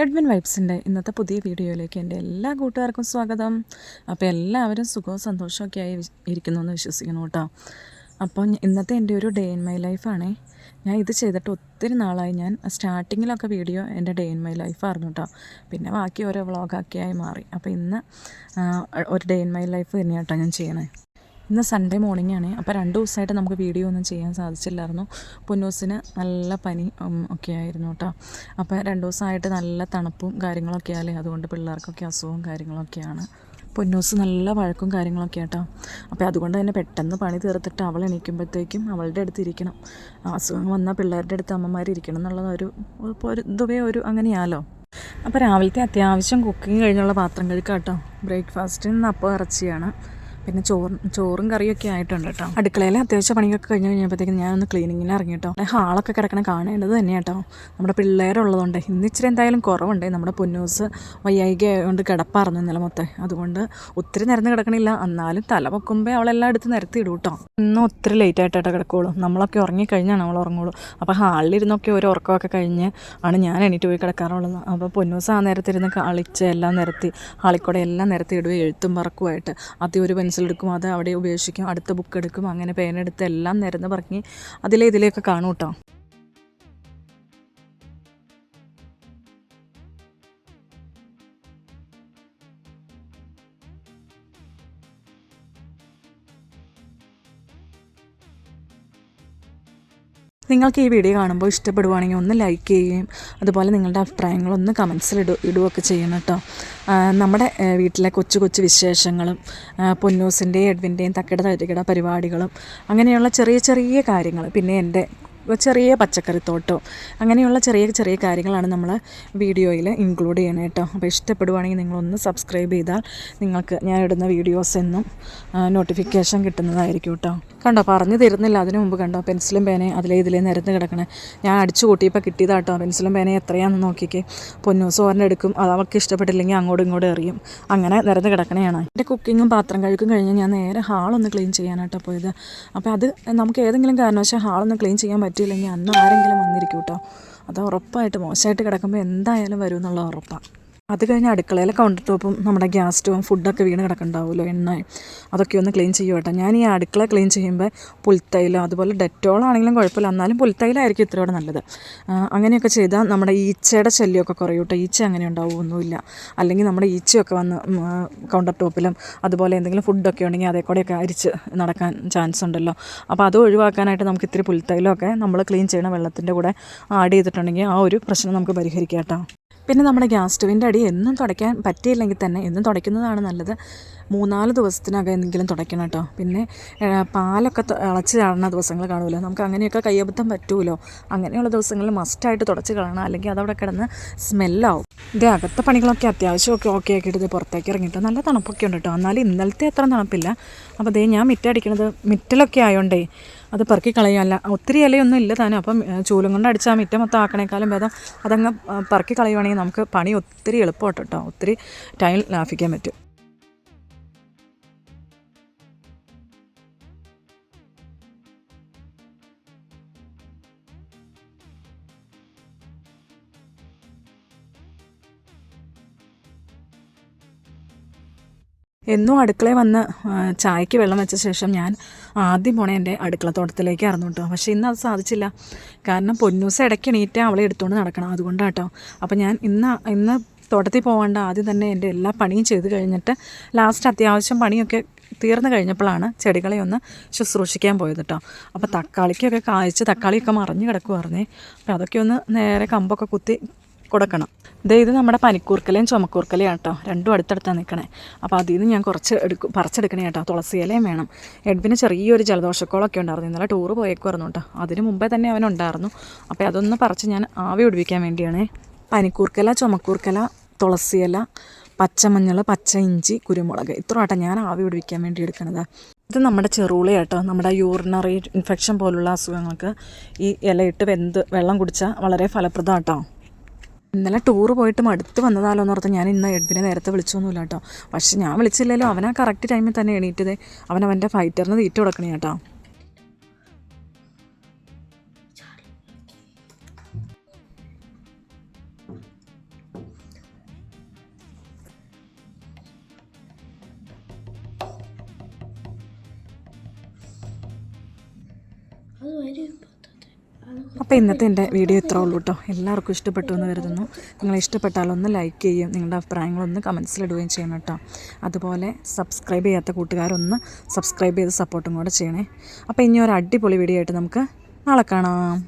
Edwin വൈബ്സിന്റെ ഇന്നത്തെ പുതിയ വീഡിയോയിലേക്ക് എന്റെ എല്ലാ കൂട്ടുകാർക്കും സ്വാഗതം. അപ്പോൾ എല്ലാവരും സുഖവും സന്തോഷമൊക്കെ ആയി ഇരിക്കുന്നു എന്ന് വിശ്വസിക്കുന്നു കേട്ടോ. അപ്പോൾ ഇന്നത്തെ എന്റെ ഒരു ഡേ ഇൻ മൈ ലൈഫാണേ ഞാൻ ഇത് ചെയ്തിട്ട് ഒത്തിരി നാളായി ഞാൻ സ്റ്റാർട്ടിങ്ങിലൊക്കെ വീഡിയോ എന്റെ ഡേ ഇൻ മൈ ലൈഫായിരുന്നു കേട്ടോ. പിന്നെ ബാക്കി ഓരോ വ്ളോഗൊക്കെയായി മാറി. അപ്പോൾ ഇന്ന് ഒരു ഡേ ഇൻ മൈ ലൈഫ് തന്നെയാട്ടോ ഞാൻ ചെയ്യണേ. ഇന്ന് സൺഡേ മോർണിംഗ് ആണ്. അപ്പോൾ രണ്ട് ദിവസമായിട്ട് നമുക്ക് വീഡിയോ ഒന്നും ചെയ്യാൻ സാധിച്ചില്ലായിരുന്നു. പൊന്നൂസിന് നല്ല പനി ഒക്കെ ആയിരുന്നു കേട്ടോ. അപ്പോൾ രണ്ട് ദിവസമായിട്ട് നല്ല തണുപ്പും കാര്യങ്ങളൊക്കെ ആയാലേ അതുകൊണ്ട് പിള്ളേർക്കൊക്കെ അസുഖവും കാര്യങ്ങളൊക്കെയാണ് പൊന്നൂസ് നല്ല വഴക്കും കാര്യങ്ങളൊക്കെ ആട്ടോ. അപ്പോൾ അതുകൊണ്ട് തന്നെ പെട്ടെന്ന് പണി തീർത്തിട്ട് അവൾ എണീക്കുമ്പോഴത്തേക്കും അവളുടെ അടുത്ത് ഇരിക്കണം. അസുഖം വന്നാൽ പിള്ളേരുടെ അടുത്ത് അമ്മമാർ ഇരിക്കണം എന്നുള്ളത് ഒരു ഇപ്പോൾ ഒരു അങ്ങനെയാലോ. അപ്പോൾ രാവിലത്തെ അത്യാവശ്യം കുക്കിംഗ് കഴിഞ്ഞുള്ള പാത്രം ബ്രേക്ക്ഫാസ്റ്റിന് നിന്ന് അപ്പം ഇറച്ചിയാണ്. പിന്നെ ചോറും ചോറും കറിയൊക്കെ ആയിട്ടുണ്ട് കേട്ടോ. അടുക്കളയിൽ അത്യാവശ്യ പണിയൊക്കെ കഴിഞ്ഞ് കഴിഞ്ഞപ്പോഴത്തേക്കും ഞാനൊന്ന് ക്ലീനിങ്ങിന് ഇറങ്ങി കേട്ടോ. ഹാളൊക്കെ കിടക്കണ കാണേണ്ടത് തന്നെ കേട്ടോ. നമ്മുടെ പിള്ളേരുള്ളതുകൊണ്ട് ഇന്ന് ഇച്ചിരി എന്തായാലും കുറവുണ്ട്. നമ്മുടെ പൊന്നൂസ് വയ്യായിക കൊണ്ട് കിടപ്പാർന്നു ഇന്നലെ മൊത്തം. അതുകൊണ്ട് ഒത്തിരി നിരന്ന് കിടക്കണില്ല. എന്നാലും തല പൊക്കുമ്പോൾ അവളെല്ലാം എടുത്ത് നിരത്തി ഇടും കേട്ടോ. ഇന്ന് ഒത്തിരി ലേറ്റ് ആയിട്ടാണ് കിടക്കുള്ളൂ. നമ്മളൊക്കെ ഉറങ്ങിക്കഴിഞ്ഞാണ് അവൾ ഉറങ്ങുള്ളൂ. അപ്പോൾ ഹാളിലിരുന്നൊക്കെ ഒരു ഉറക്കമൊക്കെ കഴിഞ്ഞ് ആണ് ഞാൻ എണീറ്റ് പോയി കിടക്കാറുള്ളത്. അപ്പോൾ പൊന്നൂസ് ആ നേരത്തിരുന്ന് കളിച്ച് എല്ലാം നിരത്തി ഹാളിക്കൂടെ എല്ലാം നിരത്തി ഇടുകയും എഴുത്തും പറക്കുമായിട്ട് ആദ്യം ഒരു എടുക്കും അത് അവിടെ ഉപേക്ഷിക്കും അടുത്ത ബുക്ക് എടുക്കും അങ്ങനെ പേനെടുത്ത് എല്ലാം നിരന്ന് പറഞ്ഞ് അതിലെ ഇതിലെയൊക്കെ കാണും കേട്ടോ നിങ്ങൾക്ക് ഈ വീഡിയോ കാണുമ്പോൾ ഇഷ്ടപ്പെടുവാണെങ്കിൽ ഒന്ന് ലൈക്ക് ചെയ്യുകയും അതുപോലെ നിങ്ങളുടെ അഭിപ്രായങ്ങളൊന്ന് കമൻസിൽ ഇടു ഇടുകയൊക്കെ ചെയ്യണം കേട്ടോ. നമ്മുടെ വീട്ടിലെ കൊച്ചു കൊച്ചു വിശേഷങ്ങളും പൊന്നൂസിന്റെയും എഡ്വിന്റെയും തക്കട തരികിട പരിപാടികളും അങ്ങനെയുള്ള ചെറിയ ചെറിയ കാര്യങ്ങൾ. പിന്നെ എന്റെ ചെറിയ പച്ചക്കറിത്തോട്ടം അങ്ങനെയുള്ള ചെറിയ ചെറിയ കാര്യങ്ങളാണ് നമ്മൾ വീഡിയോയിൽ ഇൻക്ലൂഡ് ചെയ്യണേ കേട്ടോ അപ്പോൾ ഇഷ്ടപ്പെടുവാണെങ്കിൽ നിങ്ങളൊന്ന് സബ്സ്ക്രൈബ് ചെയ്താൽ നിങ്ങൾക്ക് ഞാൻ ഇടുന്ന വീഡിയോസ് എന്നും നോട്ടിഫിക്കേഷൻ കിട്ടുന്നതായിരിക്കും കേട്ടോ കണ്ടോ പറഞ്ഞു തരുന്നില്ല. അതിനു മുമ്പ് കണ്ടോ പെൻസിലും പേനയും അതിലേ ഇതിലേ നിരന്ന് കിടക്കണേ. ഞാൻ അടിച്ചു കൂട്ടിയപ്പോൾ കിട്ടിയതാട്ടോ പെൻസിലും പേനയും എത്രയാണെന്ന് നോക്കിക്കേ. പൊന്നൂസ് എടുക്കും. അത് അവൾക്ക് ഇഷ്ടപ്പെട്ടില്ലെങ്കിൽ അങ്ങോട്ടും ഇങ്ങോട്ടും എറിയും. അങ്ങനെ നിരന്ന് കിടക്കണേയാണ്. എന്റെ കുക്കിങ്ങും പാത്രം കഴുക്കും കഴിഞ്ഞ് ഞാൻ നേരെ ഹാളൊന്ന് ക്ലീൻ ചെയ്യാനായിട്ടാണ് പോയത്. അപ്പോൾ അത് നമുക്ക് ഏതെങ്കിലും കാരണവശാൽ ഹാളൊന്ന് ക്ലീൻ ചെയ്യാൻ പറ്റിയില്ലെങ്കിൽ അന്ന് ആരെങ്കിലും വന്നിരിക്കും കേട്ടോ അത് ഉറപ്പായിട്ട് മോശമായിട്ട് കിടക്കുമ്പോൾ എന്തായാലും വരും എന്നുള്ള ഉറപ്പാണ് അത് കഴിഞ്ഞ് അടുക്കളയിലെ കൗണ്ടർ ടോപ്പും നമ്മുടെ ഗ്യാസ് സ്റ്റോവും ഫുഡൊക്കെ വീണ് കിടക്കണ്ടാവുമല്ലോ എണ്ണ അതൊക്കെ ഒന്ന് ക്ലീൻ ചെയ്യും കേട്ടോ. ഞാൻ ഈ അടുക്കള ക്ലീൻ ചെയ്യുമ്പോൾ പുൽത്തൈലം അതുപോലെ ഡെറ്റോൾ ആണെങ്കിലും കുഴപ്പമില്ല. എന്നാലും പുൽത്തൈലായിരിക്കും ഇത്രയോടെ നല്ലത്. അങ്ങനെയൊക്കെ ചെയ്താൽ നമ്മുടെ ഈച്ചയുടെ ശല്യമൊക്കെ കുറയും കേട്ടോ. ഈച്ച അങ്ങനെ ഉണ്ടാവുമൊന്നുമില്ല. അല്ലെങ്കിൽ നമ്മുടെ ഈച്ചയൊക്കെ വന്ന് കൗണ്ടർ ടോപ്പിലും അതുപോലെ എന്തെങ്കിലും ഫുഡൊക്കെ ഉണ്ടെങ്കിൽ അതേ കൂടെയൊക്കെ അരിച്ച് നടക്കാൻ ചാൻസ് ഉണ്ടല്ലോ. അപ്പോൾ അത് ഒഴിവാക്കാനായിട്ട് നമുക്ക് ഇത്തിരി പുൽത്തൈലമൊക്കെ നമ്മൾ ക്ലീൻ ചെയ്യണ വെള്ളത്തിന്റെ കൂടെ ആഡ് ചെയ്തിട്ടുണ്ടെങ്കിൽ ആ ഒരു പ്രശ്നം നമുക്ക് പരിഹരിക്കാം കേട്ടോ. പിന്നെ നമ്മുടെ ഗ്യാസ് സ്റ്റവിന്റെ അടി എന്നും തുടയ്ക്കാൻ പറ്റിയില്ലെങ്കിൽ തന്നെ എന്നും തുടയ്ക്കുന്നതാണ് നല്ലത്. മൂന്നാൽ ദിവസത്തിനകം എന്തെങ്കിലും തുടയ്ക്കണം കേട്ടോ. പിന്നെ പാലൊക്കെ ഇളച്ച് ചാടുന്ന ദിവസങ്ങൾ കാണുമല്ലോ. നമുക്ക് അങ്ങനെയൊക്കെ കയ്യബദ്ധം പറ്റുമല്ലോ അങ്ങനെയുള്ള ദിവസങ്ങളിൽ മസ്റ്റായിട്ട് തുടച്ച് കളയണം. അല്ലെങ്കിൽ അതവിടെ കിടന്ന് സ്മെല്ലാവും ഇത് അകത്തെ പണികളൊക്കെ അത്യാവശ്യമൊക്കെ ഓക്കെ ആക്കിയിട്ട് ഇത് പുറത്തേക്ക് ഇറങ്ങിയിട്ട്. നല്ല തണുപ്പൊക്കെ ഉണ്ട് കേട്ടോ. എന്നാലും ഇന്നലത്തെ അത്ര തണുപ്പില്ല. അപ്പോൾ ദേ ഞാൻ മിറ്റടിക്കണത് മിറ്റലൊക്കെ ആയതുകൊണ്ടേ അത് പെറുക്കി കളയാനല്ല ഒത്തിരി ഇലയൊന്നും ഇല്ല താനും. അപ്പം ചൂലും കൊണ്ട് അടിച്ചാൽ മിറ്റം മൊത്തം ആക്കണേക്കാളും ഭേദം അതങ്ങ് പറക്കി കളയുവാണെങ്കിൽ നമുക്ക് പണി ഒത്തിരി എളുപ്പമായിട്ട് കേട്ടോ. ഒത്തിരി ടൈം ലാഭിക്കാൻ പറ്റും. എന്നും അടുക്കളയിൽ വന്ന് ചായക്ക് വെള്ളം വെച്ച ശേഷം ഞാൻ ആദ്യം പോണേ എന്റെ അടുക്കളത്തോട്ടത്തിലേക്കായിരുന്നു കേട്ടോ. പക്ഷേ ഇന്ന് അത് സാധിച്ചില്ല. കാരണം പൊന്നൂസ ഇടയ്ക്ക് എണീറ്റ് അവളെ എടുത്തുകൊണ്ട് നടക്കണം. അതുകൊണ്ടാട്ടോ അപ്പോൾ ഞാൻ ഇന്ന് ഇന്ന് തോട്ടത്തിൽ പോകാണ്ട് ആദ്യം തന്നെ എന്റെ എല്ലാ പണിയും ചെയ്ത് കഴിഞ്ഞിട്ട് ലാസ്റ്റ് അത്യാവശ്യം പണിയൊക്കെ തീർന്നു കഴിഞ്ഞപ്പോഴാണ് ചെടികളെ ഒന്ന് ശുശ്രൂഷിക്കാൻ പോയത് കേട്ടോ. അപ്പോൾ തക്കാളിക്കൊക്കെ കായ്ച്ച് തക്കാളിയൊക്കെ മറിഞ്ഞ് കിടക്കുമായിരുന്നേ അപ്പോൾ അതൊക്കെ ഒന്ന് നേരെ കമ്പൊക്കെ കുത്തി കൊടുക്കണം. ദേ ഇത് നമ്മുടെ പനിക്കൂർക്കലയും ചുമക്കൂർക്കലയും കേട്ടോ രണ്ടും അടുത്തടുത്താണ് നിൽക്കണേ അപ്പോൾ അതിൽ നിന്ന് ഞാൻ കുറച്ച് എടുക്കും പറിച്ചെടുക്കണേ കേട്ടോ തുളസി ഇലയും വേണം. എഡ്വിന് ചെറിയൊരു ജലദോഷക്കോളൊക്കെ ഉണ്ടായിരുന്നു. ഇന്നലെ ടൂറ് പോയേക്കുമായിരുന്നു കേട്ടോ. അതിന് മുമ്പേ തന്നെ അവൻ ഉണ്ടായിരുന്നു. അപ്പോൾ അതൊന്ന് പറിച്ച് ഞാൻ ആവി പിടിപ്പിക്കാൻ വേണ്ടിയാണ്. പനിക്കൂർക്കല ചുമക്കൂർക്കല തുളസി ഇല പച്ചമഞ്ഞൾ പച്ച ഇഞ്ചി കുരുമുളക്. ഇത്ര ആട്ടെ ഞാൻ ആവി പിടിപ്പിക്കാൻ വേണ്ടി എടുക്കണത്. ഇത് നമ്മുടെ ചെറുളി കേട്ടോ നമ്മുടെ യൂറിനറി ഇൻഫെക്ഷൻ പോലുള്ള അസുഖങ്ങൾക്ക് ഈ ഇലയിട്ട് വെന്ത് വെള്ളം കുടിച്ചാൽ വളരെ ഫലപ്രദമാട്ടോ ഇന്നലെ ടൂർ പോയിട്ട് മടുത്ത് വന്നതാലോ എന്നോർത്ത് ഞാൻ ഇന്ന് എഡ്വിനെ നേരത്തെ വിളിച്ചൊന്നുമില്ല കേട്ടോ. പക്ഷെ ഞാൻ വിളിച്ചില്ലല്ലോ. അവനാ കറക്റ്റ് ടൈമിൽ തന്നെ എണീറ്റത്. അവൻ അവന്റെ ഫൈറ്ററിന് തീറ്റ കൊടുക്കണേ കേട്ടോ. അത് വരും അപ്പോൾ ഇന്നത്തെ എന്റെ വീഡിയോ ഇത്രേ ഉള്ളൂ കേട്ടോ എല്ലാവർക്കും ഇഷ്ടപ്പെട്ടു എന്ന് കരുതുന്നു. നിങ്ങൾ ഇഷ്ടപ്പെട്ടാൽ ഒന്ന് ലൈക്ക് ചെയ്യും. നിങ്ങളുടെ അഭിപ്രായങ്ങളൊന്ന് കമൻസിലിടുകയും ചെയ്യണം കേട്ടോ അതുപോലെ സബ്സ്ക്രൈബ് ചെയ്യാത്ത കൂട്ടുകാരൊന്ന് സബ്സ്ക്രൈബ് ചെയ്ത് സപ്പോർട്ടും കൂടെ ചെയ്യണേ. അപ്പോൾ ഇനി ഒരു അടിപൊളി വീഡിയോ ആയിട്ട് നമുക്ക് നാളെ കാണാം.